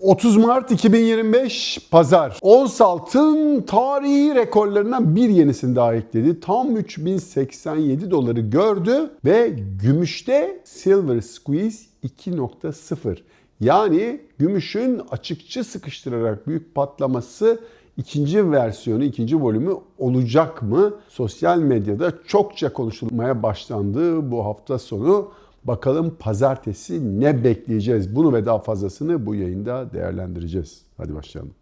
30 Mart 2025 Pazar. Ons altın tarihi rekorlarından bir yenisini daha ekledi. Tam 3087 doları gördü ve gümüşte Silver Squeeze 2.0 yani gümüşün açıkçı sıkıştırarak büyük patlaması ikinci versiyonu, ikinci volümü olacak mı? Sosyal medyada çokça konuşulmaya başlandı bu hafta sonu. Bakalım pazartesi ne bekleyeceğiz? Bunu ve daha fazlasını bu yayında değerlendireceğiz. Hadi başlayalım.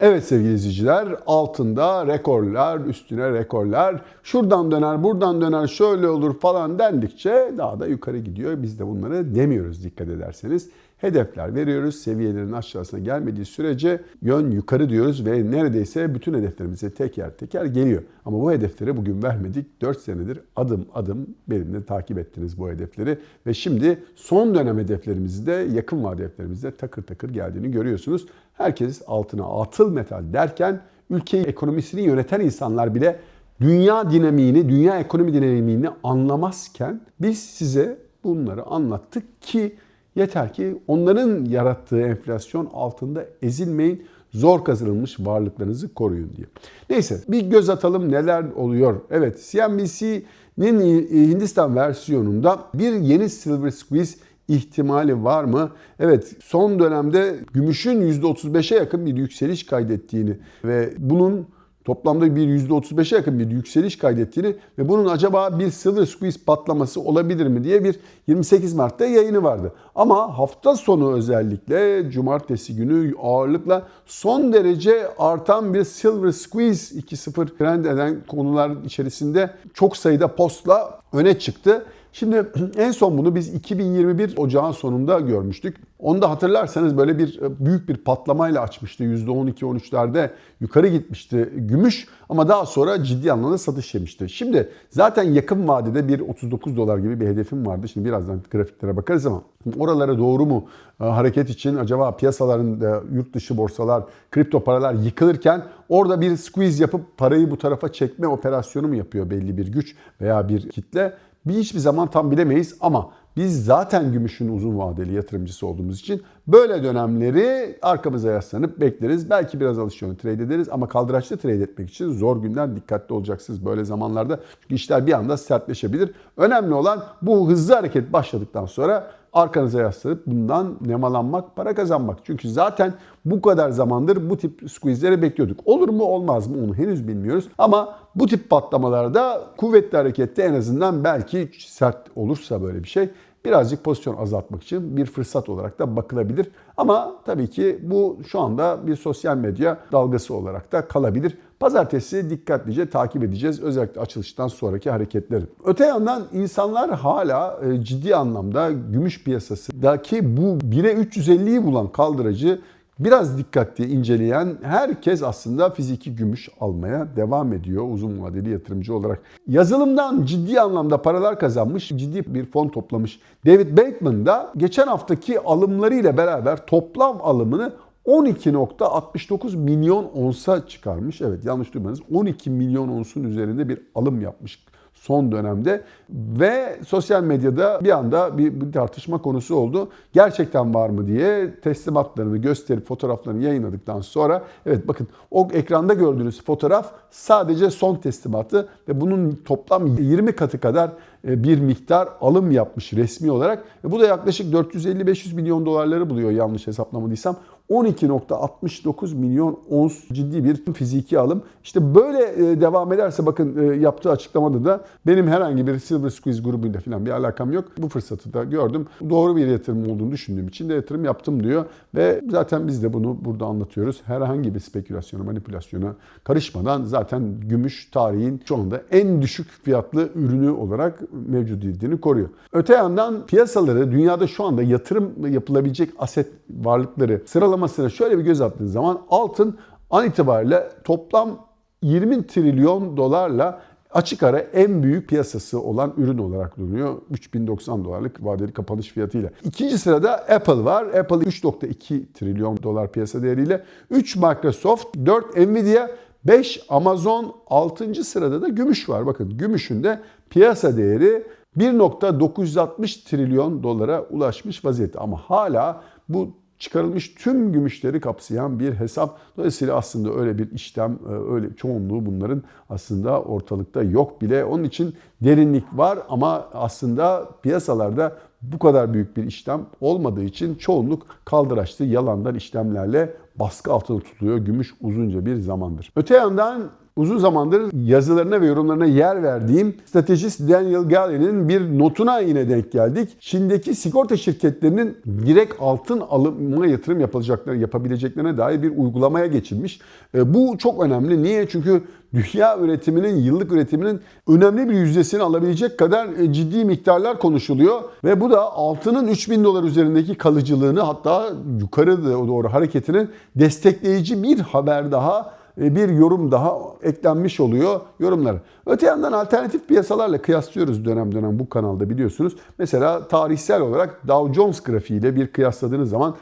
Evet sevgili izleyiciler altında rekorlar üstüne rekorlar şuradan döner buradan döner şöyle olur falan dendikçe daha da yukarı gidiyor. Biz de bunları demiyoruz dikkat ederseniz. Hedefler veriyoruz. Seviyelerin aşağısına gelmediği sürece yön yukarı diyoruz ve neredeyse bütün hedeflerimize teker teker geliyor. Ama bu hedefleri bugün vermedik. 4 senedir adım adım benimle takip ettiniz bu hedefleri. Ve şimdi son dönem hedeflerimizde yakın vade hedeflerimizde takır takır geldiğini görüyorsunuz. Herkes altına atıl metal derken ülkeyi ekonomisini yöneten insanlar bile dünya dinamiğini, dünya ekonomi dinamiğini anlamazken biz size bunları anlattık ki Yeter ki onların yarattığı enflasyon altında ezilmeyin, zor kazanılmış varlıklarınızı koruyun diye. Neyse bir göz atalım neler oluyor. Evet CNBC'nin Hindistan versiyonunda bir yeni Silver Squeeze ihtimali var mı? Evet son dönemde gümüşün %35'e yakın bir yükseliş kaydettiğini ve bunun toplamda bir %35'e yakın bir yükseliş kaydettiğini ve bunun acaba bir silver squeeze patlaması olabilir mi diye bir 28 Mart'ta yayını vardı. Ama hafta sonu özellikle cumartesi günü ağırlıkla son derece artan bir silver squeeze 2.0 trend eden konular içerisinde çok sayıda postla öne çıktı. Şimdi en son bunu biz 2021 ocağın sonunda görmüştük. Onu da hatırlarsanız böyle bir büyük bir patlamayla açmıştı. %12-13'lerde yukarı gitmişti gümüş ama daha sonra ciddi anlamda satış yemişti. Şimdi zaten yakın vadede bir 39 dolar gibi bir hedefim vardı. Şimdi birazdan grafiklere bakarız ama oralara doğru mu e, hareket için acaba piyasaların e, yurt dışı borsalar, kripto paralar yıkılırken orada bir squeeze yapıp parayı bu tarafa çekme operasyonu mu yapıyor belli bir güç veya bir kitle? Bir hiçbir zaman tam bilemeyiz ama biz zaten gümüşün uzun vadeli yatırımcısı olduğumuz için böyle dönemleri arkamıza yaslanıp bekleriz. Belki biraz alışverişini trade ederiz ama kaldıraçlı trade etmek için zor günler dikkatli olacaksınız böyle zamanlarda. Çünkü işler bir anda sertleşebilir. Önemli olan bu hızlı hareket başladıktan sonra arkanıza yaslanıp bundan nemalanmak, para kazanmak. Çünkü zaten bu kadar zamandır bu tip squeeze'leri bekliyorduk. Olur mu olmaz mı onu henüz bilmiyoruz. Ama bu tip patlamalarda kuvvetli harekette en azından belki sert olursa böyle bir şey birazcık pozisyon azaltmak için bir fırsat olarak da bakılabilir. Ama tabii ki bu şu anda bir sosyal medya dalgası olarak da kalabilir. Pazartesi dikkatlice takip edeceğiz özellikle açılıştan sonraki hareketleri. Öte yandan insanlar hala e, ciddi anlamda gümüş piyasasındaki bu 1'e 350'yi bulan kaldırıcı biraz dikkatli inceleyen herkes aslında fiziki gümüş almaya devam ediyor uzun vadeli yatırımcı olarak. Yazılımdan ciddi anlamda paralar kazanmış, ciddi bir fon toplamış. David Bateman da geçen haftaki alımlarıyla beraber toplam alımını 12.69 milyon onsa çıkarmış. Evet yanlış duymadınız. 12 milyon onsun üzerinde bir alım yapmış son dönemde ve sosyal medyada bir anda bir, bir tartışma konusu oldu. Gerçekten var mı diye teslimatlarını gösterip fotoğraflarını yayınladıktan sonra evet bakın o ekranda gördüğünüz fotoğraf sadece son teslimatı ve bunun toplam 20 katı kadar e, bir miktar alım yapmış resmi olarak. Bu da yaklaşık 450-500 milyon dolarları buluyor yanlış hesaplamadıysam. 12.69 milyon ons ciddi bir fiziki alım. İşte böyle e, devam ederse bakın yaptığı açıklamada da benim herhangi bir Silver Squeeze grubuyla falan bir alakam yok. Bu fırsatı da gördüm. Doğru bir yatırım olduğunu düşündüğüm için de yatırım yaptım diyor. Ve zaten biz de bunu burada anlatıyoruz. Herhangi bir spekülasyona, manipülasyona karışmadan zaten gümüş tarihin şu anda en düşük fiyatlı ürünü olarak mevcudiyetini koruyor. Öte yandan piyasaları dünyada şu anda yatırım yapılabilecek aset varlıkları sıralamasına şöyle bir göz attığınız zaman altın an itibariyle toplam 20 trilyon dolarla açık ara en büyük piyasası olan ürün olarak duruyor. 3090 dolarlık vadeli kapanış fiyatıyla. İkinci sırada Apple var. Apple 3.2 trilyon dolar piyasa değeriyle. 3 Microsoft, 4 Nvidia, 5 Amazon, 6. sırada da gümüş var. Bakın gümüşün de piyasa değeri 1.960 trilyon dolara ulaşmış vaziyette. Ama hala bu çıkarılmış tüm gümüşleri kapsayan bir hesap. Dolayısıyla aslında öyle bir işlem, e, öyle çoğunluğu bunların aslında ortalıkta yok bile. Onun için derinlik var ama aslında piyasalarda bu kadar büyük bir işlem olmadığı için çoğunluk kaldıraçlı yalandan işlemlerle baskı altında tutuluyor gümüş uzunca bir zamandır. Öte yandan uzun zamandır yazılarına ve yorumlarına yer verdiğim stratejist Daniel Gallen'in bir notuna yine denk geldik. Çin'deki sigorta şirketlerinin direkt altın alımına yatırım yapılacakları, yapabileceklerine dair bir uygulamaya geçilmiş. E, Bu çok önemli. Niye? Çünkü dünya üretiminin, yıllık üretiminin önemli bir yüzdesini alabilecek kadar e, ciddi miktarlar konuşuluyor. Ve bu da altının 3000 dolar üzerindeki kalıcılığını hatta yukarı doğru hareketini destekleyici bir haber daha bir yorum daha eklenmiş oluyor yorumlara. Öte yandan alternatif piyasalarla kıyaslıyoruz dönem dönem bu kanalda biliyorsunuz. Mesela tarihsel olarak Dow Jones grafiğiyle bir kıyasladığınız zaman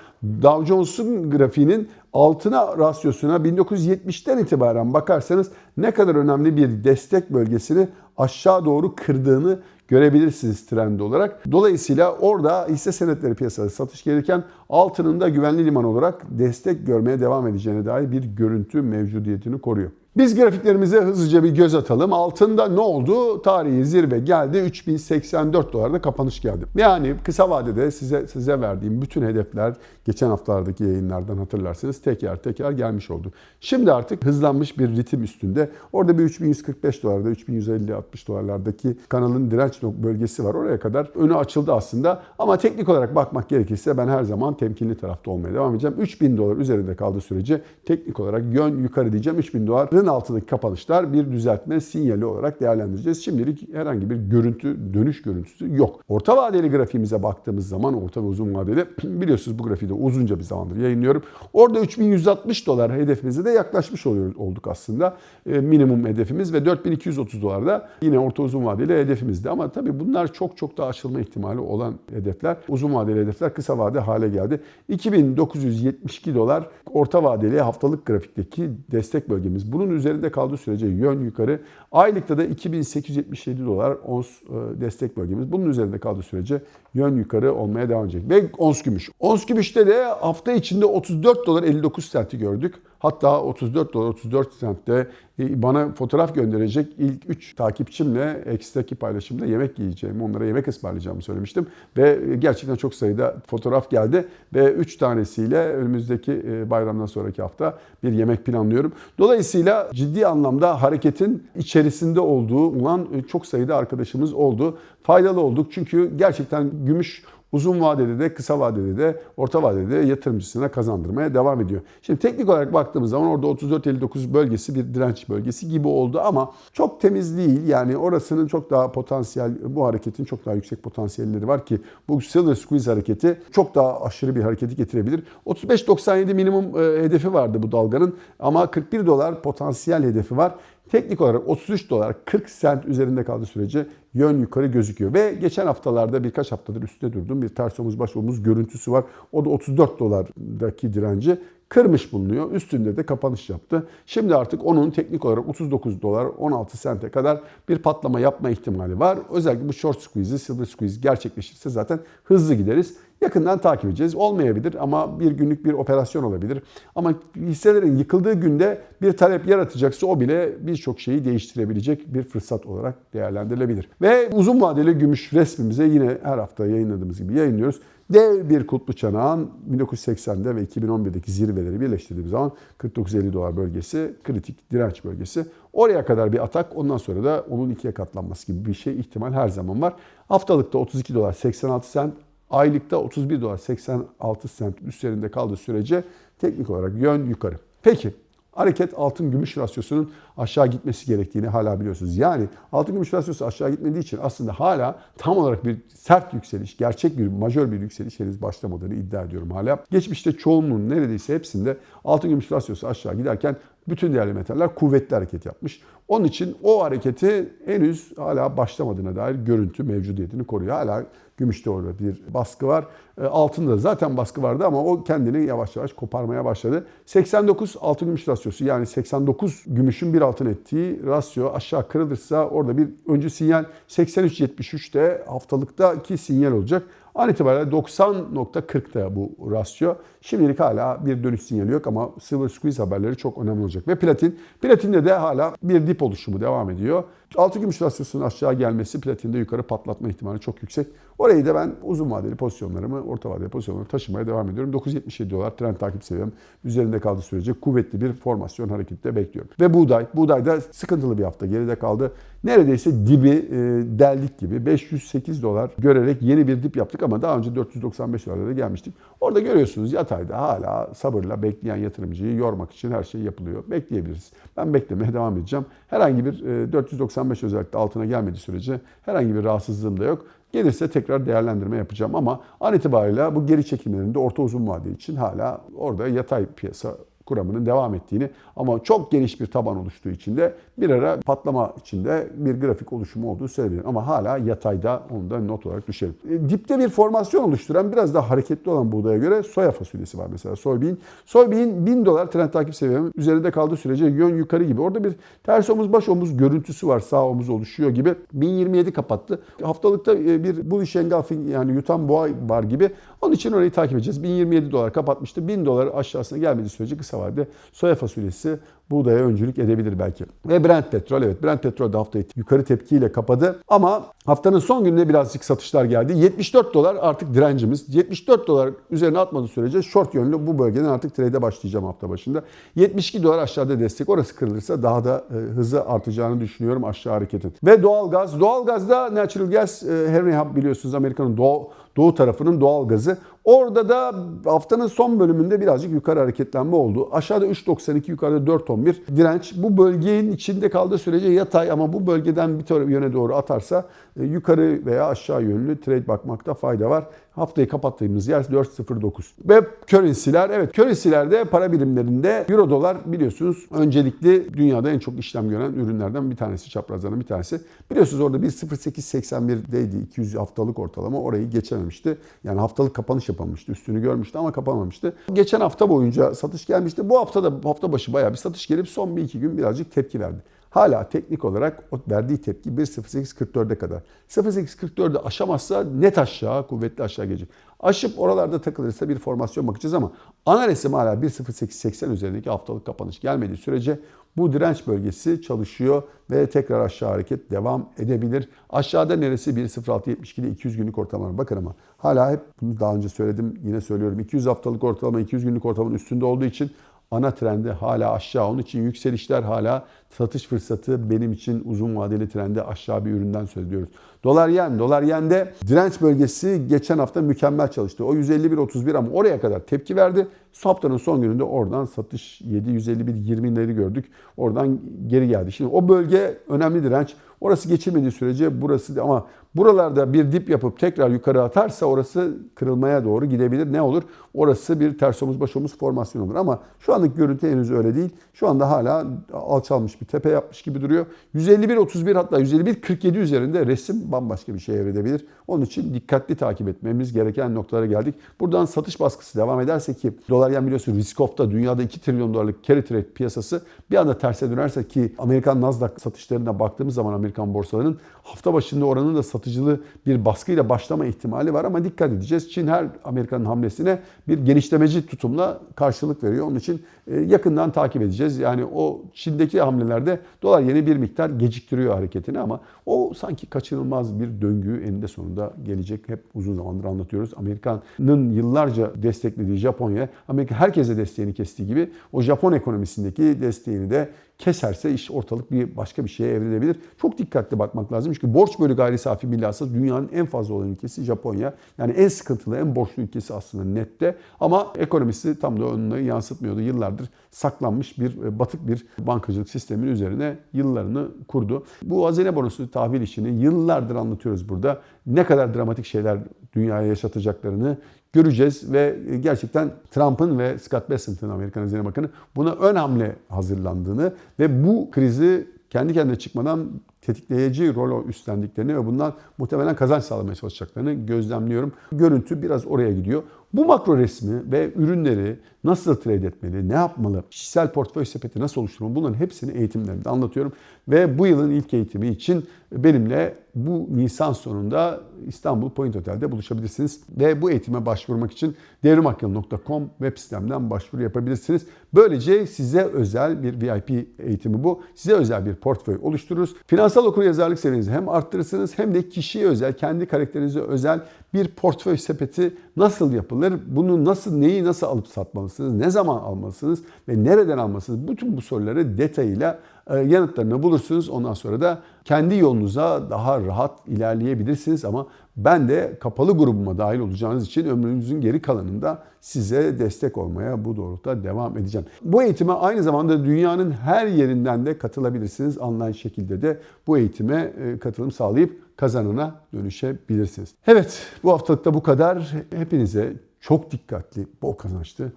Dow Jones'un grafiğinin altına rasyosuna 1970'ten itibaren bakarsanız ne kadar önemli bir destek bölgesini aşağı doğru kırdığını görebilirsiniz trend olarak. Dolayısıyla orada hisse senetleri piyasası satış gelirken altının da güvenli liman olarak destek görmeye devam edeceğine dair bir görüntü mevcudiyetini koruyor. Biz grafiklerimize hızlıca bir göz atalım. Altında ne oldu? Tarihi zirve geldi. 3084 dolarda kapanış geldi. Yani kısa vadede size size verdiğim bütün hedefler geçen haftalardaki yayınlardan hatırlarsınız teker teker gelmiş oldu. Şimdi artık hızlanmış bir ritim üstünde. Orada bir 3145 dolarda, 3150-60 dolarlardaki kanalın direnç bölgesi var. Oraya kadar önü açıldı aslında. Ama teknik olarak bakmak gerekirse ben her zaman temkinli tarafta olmaya devam edeceğim. 3000 dolar üzerinde kaldığı sürece teknik olarak yön yukarı diyeceğim. 3000 doların altındaki kapanışlar bir düzeltme sinyali olarak değerlendireceğiz. Şimdilik herhangi bir görüntü, dönüş görüntüsü yok. Orta vadeli grafiğimize baktığımız zaman orta ve uzun vadeli biliyorsunuz bu grafiği de uzunca bir zamandır yayınlıyorum. Orada 3160 dolar hedefimize de yaklaşmış oluyoruz, olduk aslında. E, minimum hedefimiz ve 4230 dolarda yine orta uzun vadeli hedefimizdi. Ama tabii bunlar çok çok daha aşılma ihtimali olan hedefler. Uzun vadeli hedefler kısa vade hale geldi. 2972 dolar orta vadeli haftalık grafikteki destek bölgemiz. Bunun üzerinde kaldığı sürece yön yukarı. Aylıkta da 2877 dolar ons e, destek bölgemiz. Bunun üzerinde kaldığı sürece yön yukarı olmaya devam edecek. Ve ons gümüş. Ons gümüşte de hafta içinde 34 dolar 59 senti gördük. Hatta 34 dolar 34 sentte e, bana fotoğraf gönderecek ilk 3 takipçimle X'teki paylaşımda yemek yiyeceğimi, onlara yemek ısmarlayacağımı söylemiştim. Ve gerçekten çok sayıda fotoğraf geldi. Ve 3 tanesiyle önümüzdeki e, bayramdan sonraki hafta bir yemek planlıyorum. Dolayısıyla ciddi anlamda hareketin içerisinde olduğu olan e, çok sayıda arkadaşımız oldu. Faydalı olduk çünkü gerçekten gümüş uzun vadede de kısa vadede de orta vadede de yatırımcısına kazandırmaya devam ediyor. Şimdi teknik olarak baktığımız zaman orada 34-59 bölgesi bir direnç bölgesi gibi oldu ama çok temiz değil. Yani orasının çok daha potansiyel, bu hareketin çok daha yüksek potansiyelleri var ki bu Silver Squeeze hareketi çok daha aşırı bir hareketi getirebilir. 35.97 minimum e, hedefi vardı bu dalganın ama 41 dolar potansiyel hedefi var. Teknik olarak 33 dolar 40 sent üzerinde kaldığı sürece yön yukarı gözüküyor. Ve geçen haftalarda birkaç haftadır üstte durdum. Bir ters omuz baş omuz görüntüsü var. O da 34 dolardaki direnci kırmış bulunuyor. Üstünde de kapanış yaptı. Şimdi artık onun teknik olarak 39 dolar 16 sente kadar bir patlama yapma ihtimali var. Özellikle bu short squeeze, silver squeeze gerçekleşirse zaten hızlı gideriz. Yakından takip edeceğiz. Olmayabilir ama bir günlük bir operasyon olabilir. Ama hisselerin yıkıldığı günde bir talep yaratacaksa o bile birçok şeyi değiştirebilecek bir fırsat olarak değerlendirilebilir. Ve uzun vadeli gümüş resmimize yine her hafta yayınladığımız gibi yayınlıyoruz. Dev bir kutlu çanağın 1980'de ve 2011'deki zirveleri birleştirdiğimiz zaman 49-50 dolar bölgesi kritik direnç bölgesi. Oraya kadar bir atak ondan sonra da onun ikiye katlanması gibi bir şey ihtimal her zaman var. Haftalıkta 32 dolar 86 sent, aylıkta 31 dolar 86 sent üzerinde kaldığı sürece teknik olarak yön yukarı. Peki hareket altın gümüş rasyosunun aşağı gitmesi gerektiğini hala biliyorsunuz. Yani altın gümüş rasyosu aşağı gitmediği için aslında hala tam olarak bir sert yükseliş, gerçek bir majör bir yükseliş henüz başlamadığını iddia ediyorum hala. Geçmişte çoğunluğun neredeyse hepsinde altın gümüş rasyosu aşağı giderken bütün değerli metaller kuvvetli hareket yapmış. Onun için o hareketi henüz hala başlamadığına dair görüntü mevcudiyetini koruyor. Hala gümüşte orada bir baskı var. E, altında zaten baskı vardı ama o kendini yavaş yavaş koparmaya başladı. 89 altın gümüş rasyosu yani 89 gümüşün bir altın ettiği rasyo aşağı kırılırsa orada bir öncü sinyal 83.73'te haftalıktaki sinyal olacak. An itibariyle 90.40'da bu rasyo. Şimdilik hala bir dönüş sinyali yok ama Silver Squeeze haberleri çok önemli olacak. Ve platin, platinde de hala bir dip oluşumu devam ediyor. Altı gümüş rasyosunun aşağı gelmesi platinde yukarı patlatma ihtimali çok yüksek. Orayı da ben uzun vadeli pozisyonlarımı, orta vadeli pozisyonlarımı taşımaya devam ediyorum. 977 dolar trend takip seviyem üzerinde kaldığı sürece kuvvetli bir formasyon harekette bekliyorum. Ve buğday, buğday da sıkıntılı bir hafta geride kaldı. Neredeyse dibi e, deldik gibi 508 dolar görerek yeni bir dip yaptık ama daha önce 495 dolarlara gelmiştik. Orada görüyorsunuz yatayda hala sabırla bekleyen yatırımcıyı yormak için her şey yapılıyor. Bekleyebiliriz. Ben beklemeye devam edeceğim. Herhangi bir e, 495 özellikle altına gelmediği sürece herhangi bir rahatsızlığım da yok. Gelirse tekrar değerlendirme yapacağım ama an itibariyle bu geri çekimlerinde orta uzun vade için hala orada yatay piyasa kuramının devam ettiğini ama çok geniş bir taban oluştuğu için de bir ara patlama içinde bir grafik oluşumu olduğu söyleyebilirim. Ama hala yatayda onu da not olarak düşelim. E, dipte bir formasyon oluşturan biraz daha hareketli olan buğdaya göre soya fasulyesi var mesela soybean. Soybean 1000 dolar trend takip seviyem üzerinde kaldığı sürece yön yukarı gibi. Orada bir ters omuz baş omuz görüntüsü var sağ omuz oluşuyor gibi. 1027 kapattı. Haftalıkta e, bir bullish engulfing yani yutan boğa var gibi. Onun için orayı takip edeceğiz. 1027 dolar kapatmıştı. 1000 dolar aşağısına gelmediği sürece kısa vadede soya fasulyesi buğdaya öncülük edebilir belki. Ve Brent petrol evet Brent petrol de haftayı yukarı tepkiyle kapadı. Ama haftanın son gününde birazcık satışlar geldi. 74 dolar artık direncimiz. 74 dolar üzerine atmadığı sürece short yönlü bu bölgeden artık trade'e başlayacağım hafta başında. 72 dolar aşağıda destek. Orası kırılırsa daha da e, hızı artacağını düşünüyorum aşağı hareketin. Ve doğalgaz. Doğalgazda natural gas e, Henry Hub biliyorsunuz Amerika'nın doğu, doğu tarafının doğal gazı. Orada da haftanın son bölümünde birazcık yukarı hareketlenme oldu. Aşağıda 3.92 yukarıda 4.11 direnç. Bu bölgenin içinde kaldığı sürece yatay ama bu bölgeden bir yöne doğru atarsa e, yukarı veya aşağı yönlü trade bakmakta fayda var. Haftayı kapattığımız yer 4.09. Ve currency'ler evet currency'lerde para birimlerinde euro dolar biliyorsunuz öncelikli dünyada en çok işlem gören ürünlerden bir tanesi çaprazlardan bir tanesi. Biliyorsunuz orada 1.0881'deydi 200 haftalık ortalama orayı geçememişti. Yani haftalık kapanış yapamamıştı. Üstünü görmüştü ama kapanmamıştı. Geçen hafta boyunca satış gelmişti. Bu hafta da hafta başı bayağı bir satış gelip son bir iki gün birazcık tepki verdi. Hala teknik olarak o verdiği tepki 1.0844'e kadar. 0.844'ü aşamazsa net aşağı, kuvvetli aşağı gelecek. Aşıp oralarda takılırsa bir formasyon bakacağız ama ana resim hala 1.0880 üzerindeki haftalık kapanış gelmediği sürece bu direnç bölgesi çalışıyor ve tekrar aşağı hareket devam edebilir. Aşağıda neresi 1.0672'de 200 günlük ortalama bakın ama hala hep bunu daha önce söyledim yine söylüyorum 200 haftalık ortalama 200 günlük ortalamanın üstünde olduğu için ana trendi hala aşağı. Onun için yükselişler hala satış fırsatı benim için uzun vadeli trende aşağı bir üründen söz ediyoruz. Dolar yen, dolar yende direnç bölgesi geçen hafta mükemmel çalıştı. O 151.31 ama oraya kadar tepki verdi. Haftanın son gününde oradan satış 7 151 20'leri gördük. Oradan geri geldi. Şimdi o bölge önemli direnç. Orası geçilmediği sürece burası ama buralarda bir dip yapıp tekrar yukarı atarsa orası kırılmaya doğru gidebilir. Ne olur? Orası bir ters omuz baş omuz formasyon olur ama şu anlık görüntü henüz öyle değil. Şu anda hala alçalmış bir tepe yapmış gibi duruyor. 151-31 hatta 151-47 üzerinde resim bambaşka bir şey evrilebilir. Onun için dikkatli takip etmemiz gereken noktalara geldik. Buradan satış baskısı devam ederse ki dolar yen biliyorsun risk off'ta dünyada 2 trilyon dolarlık carry trade piyasası bir anda terse dönerse ki Amerikan Nasdaq satışlarına baktığımız zaman Amerikan borsalarının hafta başında oranın da satıcılı bir baskıyla başlama ihtimali var ama dikkat edeceğiz. Çin her Amerika'nın hamlesine bir genişlemeci tutumla karşılık veriyor. Onun için yakından takip edeceğiz. Yani o Çin'deki hamlelerde dolar yeni bir miktar geciktiriyor hareketini ama o sanki kaçınılmaz bir döngü eninde sonunda gelecek. Hep uzun zamandır anlatıyoruz. Amerika'nın yıllarca desteklediği Japonya, Amerika herkese desteğini kestiği gibi o Japon ekonomisindeki desteğini de keserse iş ortalık bir başka bir şeye evrilebilir. Çok dikkatli bakmak lazım. Çünkü borç bölü gayri safi milli dünyanın en fazla olan ülkesi Japonya. Yani en sıkıntılı, en borçlu ülkesi aslında nette. Ama ekonomisi tam da onları yansıtmıyordu. Yıllardır saklanmış bir e, batık bir bankacılık sistemin üzerine yıllarını kurdu. Bu hazine bonosu tahvil işini yıllardır anlatıyoruz burada. Ne kadar dramatik şeyler dünyaya yaşatacaklarını göreceğiz ve gerçekten Trump'ın ve Scott Bessent'ın Amerikan Hazine Bakanı buna ön hamle hazırlandığını ve bu krizi kendi kendine çıkmadan tetikleyici rol üstlendiklerini ve bundan muhtemelen kazanç sağlamaya çalışacaklarını gözlemliyorum. Görüntü biraz oraya gidiyor. Bu makro resmi ve ürünleri nasıl trade etmeli, ne yapmalı, kişisel portföy sepeti nasıl oluşturmalı bunların hepsini eğitimlerimde anlatıyorum. Ve bu yılın ilk eğitimi için benimle bu Nisan sonunda İstanbul Point Otel'de buluşabilirsiniz. Ve bu eğitime başvurmak için devrimakyıl.com web sitemden başvuru yapabilirsiniz. Böylece size özel bir VIP eğitimi bu. Size özel bir portföy oluştururuz. Finansal okuryazarlık seviyenizi hem arttırırsınız hem de kişiye özel, kendi karakterinize özel bir portföy sepeti nasıl yapılır? Bunu nasıl, neyi nasıl alıp satmalısınız? Ne zaman almalısınız? Ve nereden almalısınız? Bütün bu soruları detayıyla e, yanıtlarını bulursunuz. Ondan sonra da kendi yolunuza daha rahat ilerleyebilirsiniz ama ben de kapalı grubuma dahil olacağınız için ömrünüzün geri kalanında size destek olmaya bu doğrultuda devam edeceğim. Bu eğitime aynı zamanda dünyanın her yerinden de katılabilirsiniz. Online şekilde de bu eğitime e, katılım sağlayıp kazanana dönüşebilirsiniz. Evet bu haftalıkta bu kadar. Hepinize çok dikkatli, bol kazançlı,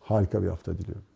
harika bir hafta diliyorum.